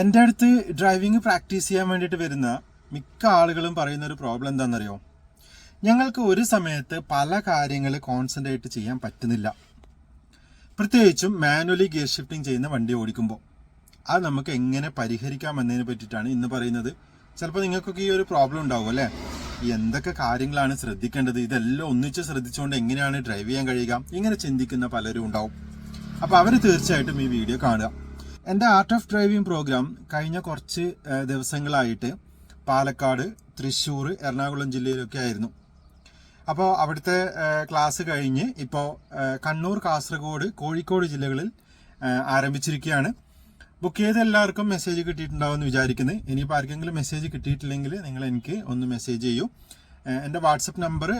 എന്റെ അടുത്ത് driving practice ചെയ്യാൻ വേണ്ടിയിട്ട് വരുന്ന മിക്ക ആളുകളും പറയുന്ന ഒരു പ്രോബ്ലം എന്താണെന്നറിയോ? ഞങ്ങൾക്ക് ഒരു സമയത്ത് പല കാര്യങ്ങൾ കോൺസെൻട്രേറ്റ് ചെയ്യാൻ പറ്റുന്നില്ല. പ്രത്യേകിച്ചും മാനുവലി ഗിയർ ഷിഫ്റ്റിംഗ് ചെയ്യുന്ന വണ്ടി ഓടിക്കുമ്പോൾ അത് നമുക്ക് എങ്ങനെ പരിഹരിക്കാം എന്നതിനെ പറ്റിയിട്ടാണ് ഇന്ന് പറയുന്നത്. ചിലപ്പോൾ നിങ്ങൾക്കൊക്കെ ഈ ഒരു പ്രോബ്ലം ഉണ്ടാവും അല്ലേ? എന്തൊക്കെ കാര്യങ്ങളാണ് ശ്രദ്ധിക്കേണ്ടത്? ഇതെല്ലാം ഒന്നിച്ച് ശ്രദ്ധിച്ചുകൊണ്ട് എങ്ങനെയാണ് ഡ്രൈവ് ചെയ്യാൻ കഴിയുക? ഇങ്ങനെ ചിന്തിക്കുന്ന പലരും ഉണ്ടാവും. അപ്പോൾ അവർ തീർച്ചയായിട്ടും ഈ വീഡിയോ കാണുക. എന്റെ ആർട്ട് ഓഫ് ഡ്രൈവിംഗ് പ്രോഗ്രാം കഴിഞ്ഞ കുറച്ച് ദിവസങ്ങളായിട്ട് പാലക്കാട് തൃശ്ശൂർ എറണാകുളം ജില്ലയിലൊക്കെ ആയിരുന്നു. അപ്പോൾ അവിടുത്തെ ക്ലാസ് കഴിഞ്ഞ് ഇപ്പോൾ കണ്ണൂർ കാസർഗോഡ് കോഴിക്കോട് ജില്ലകളിൽ ആരംഭിച്ചിരിക്കുകയാണ്. ബുക്ക് ചെയ്ത എല്ലാവർക്കും മെസ്സേജ് കിട്ടിയിട്ടുണ്ടാവും എന്ന് വിചാരിക്കുന്നത് ഇനിയിപ്പോൾ ആർക്കെങ്കിലും മെസ്സേജ് കിട്ടിയിട്ടില്ലെങ്കിൽ നിങ്ങൾ എനിക്ക് ഒന്ന് മെസ്സേജ് ചെയ്യൂ. എന്റെ വാട്സപ്പ് നമ്പർ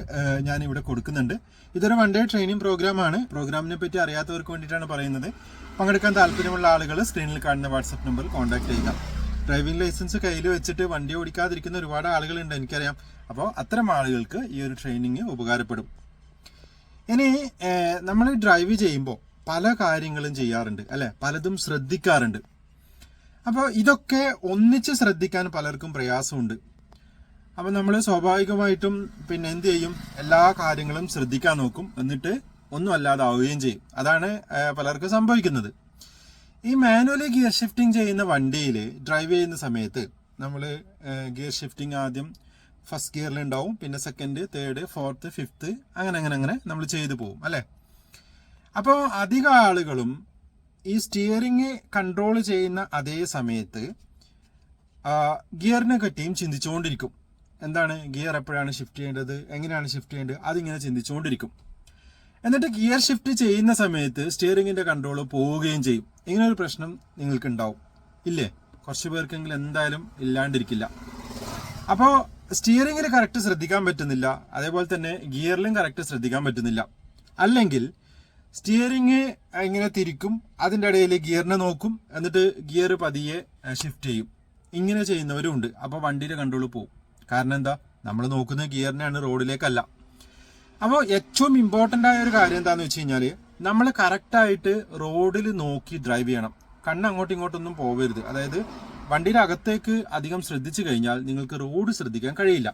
ഞാൻ ഇവിടെ കൊടുക്കുന്നുണ്ട്. ഇതൊരു വൺ ഡേ ട്രെയിനിങ് പ്രോഗ്രാമാണ് പ്രോഗ്രാമിനെ പറ്റി അറിയാത്തവർക്ക് വേണ്ടിയിട്ടാണ് പറയുന്നത്. പങ്കെടുക്കാൻ താല്പര്യമുള്ള ആളുകൾ സ്ക്രീനിൽ കാണുന്ന വാട്സപ്പ് നമ്പർ കോൺടാക്ട് ചെയ്യുക. ഡ്രൈവിംഗ് ലൈസൻസ് കയ്യിൽ വെച്ചിട്ട് വണ്ടി ഓടിക്കാതിരിക്കുന്ന ഒരുപാട് ആളുകളുണ്ട് എനിക്കറിയാം. അപ്പോൾ അത്തരം ആളുകൾക്ക് ഈ ഒരു ട്രെയിനിങ് ഉപകാരപ്പെടും. ഇനി നമ്മൾ ഡ്രൈവ് ചെയ്യുമ്പോൾ പല കാര്യങ്ങളും ചെയ്യാറുണ്ട് അല്ലെ? പലതും ശ്രദ്ധിക്കാറുണ്ട്. അപ്പോൾ ഇതൊക്കെ ഒന്നിച്ച് ശ്രദ്ധിക്കാൻ പലർക്കും പ്രയാസമുണ്ട്. അപ്പോൾ നമ്മൾ സ്വാഭാവികമായിട്ടും പിന്നെ എന്ത് ചെയ്യും? എല്ലാ കാര്യങ്ങളും ശ്രദ്ധിക്കാൻ നോക്കും. എന്നിട്ട് ഒന്നും അല്ലാതാവുകയും ചെയ്യും. അതാണ് പലർക്കും സംഭവിക്കുന്നത്. ഈ മാനുവലി ഗിയർ ഷിഫ്റ്റിംഗ് ചെയ്യുന്ന വണ്ടിയിൽ ഡ്രൈവ് ചെയ്യുന്ന സമയത്ത് നമ്മൾ ഗിയർ ഷിഫ്റ്റിംഗ് ആദ്യം ഫസ്റ്റ് ഗിയറിൽ ഉണ്ടാവും. പിന്നെ സെക്കൻഡ് തേർഡ് ഫോർത്ത് ഫിഫ്ത്ത് അങ്ങനെ അങ്ങനെ അങ്ങനെ നമ്മൾ ചെയ്തു പോകും അല്ലേ? അപ്പോൾ അധിക ആളുകളും ഈ സ്റ്റിയറിങ് കൺട്രോൾ ചെയ്യുന്ന അതേ സമയത്ത് ഗിയറിനെ പറ്റിയും ചിന്തിച്ചുകൊണ്ടിരിക്കും. എന്താണ് ഗിയർ എപ്പോഴാണ് ഷിഫ്റ്റ് ചെയ്യേണ്ടത്? എങ്ങനെയാണ് ഷിഫ്റ്റ് ചെയ്യേണ്ടത്? അതിങ്ങനെ ചിന്തിച്ചുകൊണ്ടിരിക്കും. എന്നിട്ട് ഗിയർ ഷിഫ്റ്റ് ചെയ്യുന്ന സമയത്ത് സ്റ്റിയറിംഗിന്റെ കൺട്രോൾ പോവുകയും ചെയ്യും. ഇങ്ങനെ ഒരു പ്രശ്നം നിങ്ങൾക്ക് ഉണ്ടാവും ഇല്ലേ? കുറച്ച് പേർക്കെങ്കിലും എന്തായാലും ഇല്ലാണ്ടിരിക്കില്ല. അപ്പോൾ സ്റ്റിയറിംഗിൽ കറക്റ്റ് ശ്രദ്ധിക്കാൻ പറ്റുന്നില്ല. അതേപോലെ തന്നെ ഗിയറിലും കറക്റ്റ് ശ്രദ്ധിക്കാൻ പറ്റുന്നില്ല. അല്ലെങ്കിൽ സ്റ്റിയറിംഗ് ഇങ്ങനെ തിരിക്കും അതിന്റെ ഇടയിൽ ഗിയറിനെ നോക്കും എന്നിട്ട് ഗിയർ പതിയെ ഷിഫ്റ്റ് ചെയ്യും. ഇങ്ങനെ ചെയ്യുന്നവരും ഉണ്ട് അപ്പോൾ വണ്ടിയുടെ കൺട്രോൾ പോകും കാരണം എന്താ? നമ്മൾ നോക്കുന്ന ഗിയറിനെയാണ് റോഡിലേക്കല്ല. അപ്പോൾ ഏറ്റവും ഇമ്പോർട്ടന്റ് ആയ ഒരു കാര്യം എന്താണെന്ന് വെച്ച് കഴിഞ്ഞാൽ നമ്മൾ കറക്റ്റായിട്ട് റോഡിൽ നോക്കി ഡ്രൈവ് ചെയ്യണം. കണ്ണ് അങ്ങോട്ടും ഇങ്ങോട്ടൊന്നും പോകരുത് അതായത് വണ്ടിയുടെ അകത്തേക്ക് അധികം ശ്രദ്ധിച്ചു കഴിഞ്ഞാൽ നിങ്ങൾക്ക് റോഡ് ശ്രദ്ധിക്കാൻ കഴിയില്ല.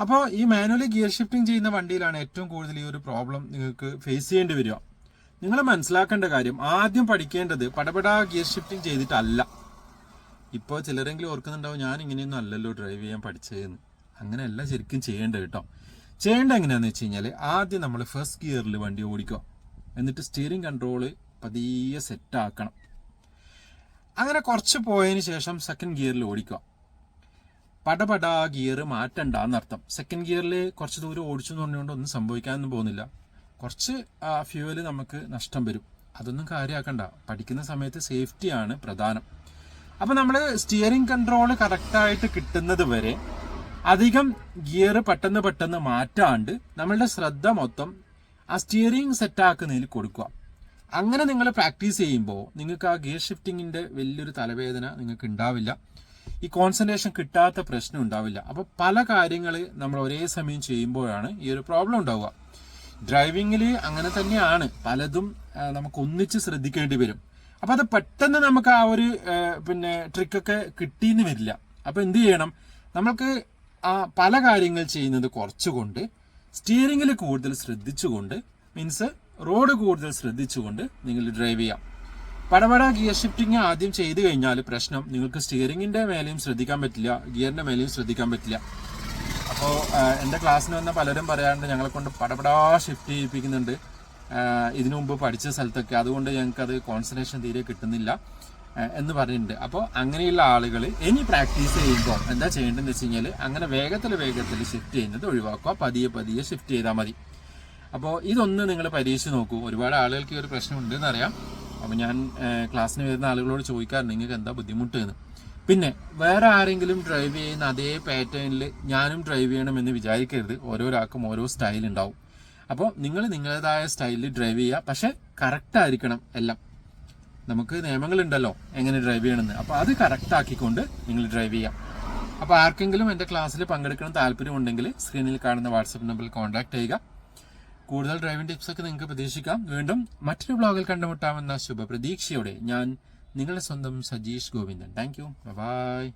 അപ്പോൾ ഈ മാനുവലി ഗിയർ ഷിഫ്റ്റിംഗ് ചെയ്യുന്ന വണ്ടിയിലാണ് ഏറ്റവും കൂടുതൽ ഈ ഒരു പ്രോബ്ലം നിങ്ങൾക്ക് ഫേസ് ചെയ്യേണ്ടി വരിക. നിങ്ങൾ മനസ്സിലാക്കേണ്ട കാര്യം ആദ്യം പഠിക്കേണ്ടത് പടപടാ ഗിയർ ഷിഫ്റ്റിംഗ് ചെയ്തിട്ടല്ല. ഇപ്പോൾ ചിലരെങ്കിലും ഓർക്കുന്നുണ്ടാവും ഞാൻ ഇങ്ങനെയൊന്നും അല്ലല്ലോ ഡ്രൈവ് ചെയ്യാൻ പഠിച്ചതെന്ന്. അങ്ങനെയല്ല ശരിക്കും ചെയ്യേണ്ടത് കേട്ടോ. ചെയ്യേണ്ട എങ്ങനെയാന്ന് വെച്ച് കഴിഞ്ഞാൽ ആദ്യം നമ്മൾ ഫസ്റ്റ് ഗിയറിൽ വണ്ടി ഓടിക്കുക. എന്നിട്ട് സ്റ്റിയറിംഗ് കൺട്രോൾ പതിയെ സെറ്റാക്കണം അങ്ങനെ കുറച്ച് പോയതിന് ശേഷം സെക്കൻഡ് ഗിയറിൽ ഓടിക്കുക. പടപടാ ഗിയർ മാറ്റണ്ട എന്നർത്ഥം സെക്കൻഡ് ഗിയറിൽ കുറച്ച് ദൂരം ഓടിച്ചു എന്ന് പറഞ്ഞുകൊണ്ട് ഒന്നും സംഭവിക്കാനൊന്നും പോകുന്നില്ല. കുറച്ച് ഫ്യൂവൽ നമുക്ക് നഷ്ടം വരും. അതൊന്നും കാര്യമാക്കണ്ട പഠിക്കുന്ന സമയത്ത് സേഫ്റ്റിയാണ് പ്രധാനം. അപ്പൊ നമ്മൾ സ്റ്റിയറിംഗ് കൺട്രോൾ കറക്റ്റായിട്ട് കിട്ടുന്നത് വരെ അധികം ഗിയർ പെട്ടെന്ന് പെട്ടെന്ന് മാറ്റാണ്ട് നമ്മളുടെ ശ്രദ്ധ മൊത്തം ആ സ്റ്റിയറിംഗ് സെറ്റാക്കുന്നതിൽ കൊടുക്കുക. അങ്ങനെ നിങ്ങൾ പ്രാക്ടീസ് ചെയ്യുമ്പോൾ നിങ്ങൾക്ക് ആ ഗിയർ ഷിഫ്റ്റിങ്ങിന്റെ വലിയൊരു തലവേദന നിങ്ങൾക്ക് ഉണ്ടാവില്ല. ഈ കോൺസെൻട്രേഷൻ കിട്ടാത്ത പ്രശ്നം ഉണ്ടാവില്ല. അപ്പോൾ പല കാര്യങ്ങൾ നമ്മൾ ഒരേ സമയം ചെയ്യുമ്പോഴാണ് ഈ ഒരു പ്രോബ്ലം ഉണ്ടാവുക. ഡ്രൈവിങ്ങിൽ അങ്ങനെ തന്നെയാണ്. പലതും നമുക്ക് ഒന്നിച്ച് ശ്രദ്ധിക്കേണ്ടി വരും. അപ്പൊ അത് പെട്ടെന്ന് നമുക്ക് ആ ഒരു പിന്നെ ട്രിക്കൊക്കെ കിട്ടിയെന്ന് വരില്ല. അപ്പൊ എന്ത് ചെയ്യണം? നമ്മൾക്ക് ആ പല കാര്യങ്ങൾ ചെയ്യുന്നത് കുറച്ചുകൊണ്ട് സ്റ്റിയറിംഗിൽ കൂടുതൽ ശ്രദ്ധിച്ചുകൊണ്ട് മീൻസ് റോഡ് കൂടുതൽ ശ്രദ്ധിച്ചുകൊണ്ട് നിങ്ങൾ ഡ്രൈവ് ചെയ്യാം. പടപട ഗിയർ ഷിഫ്റ്റിംഗ് ആദ്യം ചെയ്തു കഴിഞ്ഞാൽ പ്രശ്നം നിങ്ങൾക്ക് സ്റ്റിയറിംഗിന്റെ മേലെയും ശ്രദ്ധിക്കാൻ പറ്റില്ല ഗിയറിന്റെ മേലെയും ശ്രദ്ധിക്കാൻ പറ്റില്ല. അപ്പോൾ എന്റെ ക്ലാസ്സിന് വന്ന പലരും പറയാറുണ്ട് ഞങ്ങളെ കൊണ്ട് പടപടാ ഷിഫ്റ്റ് ചെയ്യിപ്പിക്കുന്നുണ്ട്. ഇതിനു മുമ്പ് പഠിച്ച സ്ഥലത്തൊക്കെ. അതുകൊണ്ട് ഞങ്ങൾക്ക് അത് കോൺസെൻട്രേഷൻ തീരെ കിട്ടുന്നില്ല എന്ന് പറഞ്ഞിട്ടുണ്ട്. അപ്പോൾ അങ്ങനെയുള്ള ആളുകൾ ഇനി പ്രാക്ടീസ് ചെയ്യുമ്പോൾ എന്താ ചെയ്യേണ്ടതെന്ന് വെച്ച് കഴിഞ്ഞാൽ അങ്ങനെ വേഗത്തിൽ വേഗത്തിൽ ഷിഫ്റ്റ് ചെയ്യുന്നത് ഒഴിവാക്കുക. പതിയെ പതിയെ ഷിഫ്റ്റ് ചെയ്താൽ മതി. അപ്പോൾ ഇതൊന്ന് നിങ്ങൾ പരീക്ഷിച്ച് നോക്കൂ. ഒരുപാട് ആളുകൾക്ക് ഈ ഒരു പ്രശ്നം ഉണ്ടെന്ന് അറിയാം അപ്പോൾ ഞാൻ ക്ലാസ്സിന് വരുന്ന ആളുകളോട് ചോദിക്കാറുണ്ട് നിങ്ങൾക്ക് എന്താ ബുദ്ധിമുട്ട് എന്ന് പിന്നെ വേറെ ആരെങ്കിലും ഡ്രൈവ് ചെയ്യുന്ന അതേ പാറ്റേണിൽ ഞാനും ഡ്രൈവ് ചെയ്യണമെന്ന് വിചാരിക്കരുത്. ഓരോരാൾക്കും ഓരോ സ്റ്റൈൽ ഉണ്ടാവും. അപ്പോൾ നിങ്ങൾ നിങ്ങളുടേതായ സ്റ്റൈലിൽ ഡ്രൈവ് ചെയ്യുക. പക്ഷെ കറക്റ്റ് ആയിരിക്കണം എല്ലാം. നമുക്ക് നിയമങ്ങളുണ്ടല്ലോ എങ്ങനെ ഡ്രൈവ് ചെയ്യണമെന്ന്. അപ്പോൾ അത് കറക്റ്റ് ആക്കിക്കൊണ്ട് നിങ്ങൾ ഡ്രൈവ് ചെയ്യാം. അപ്പോൾ ആർക്കെങ്കിലും എന്റെ ക്ലാസ്സിൽ പങ്കെടുക്കണം താല്പര്യമുണ്ടെങ്കിൽ സ്ക്രീനിൽ കാണുന്ന വാട്സപ്പ് നമ്പറിൽ കോൺടാക്ട് ചെയ്യുക. കൂടുതൽ ഡ്രൈവിംഗ് ടിപ്സൊക്കെ നിങ്ങൾക്ക് പ്രതീക്ഷിക്കാം. വീണ്ടും മറ്റൊരു ബ്ലോഗിൽ കണ്ടുമുട്ടാമെന്ന ശുഭപ്രതീക്ഷയോടെ ഞാൻ നിങ്ങളുടെ സ്വന്തം Sajeesh Govindan. Thank you bye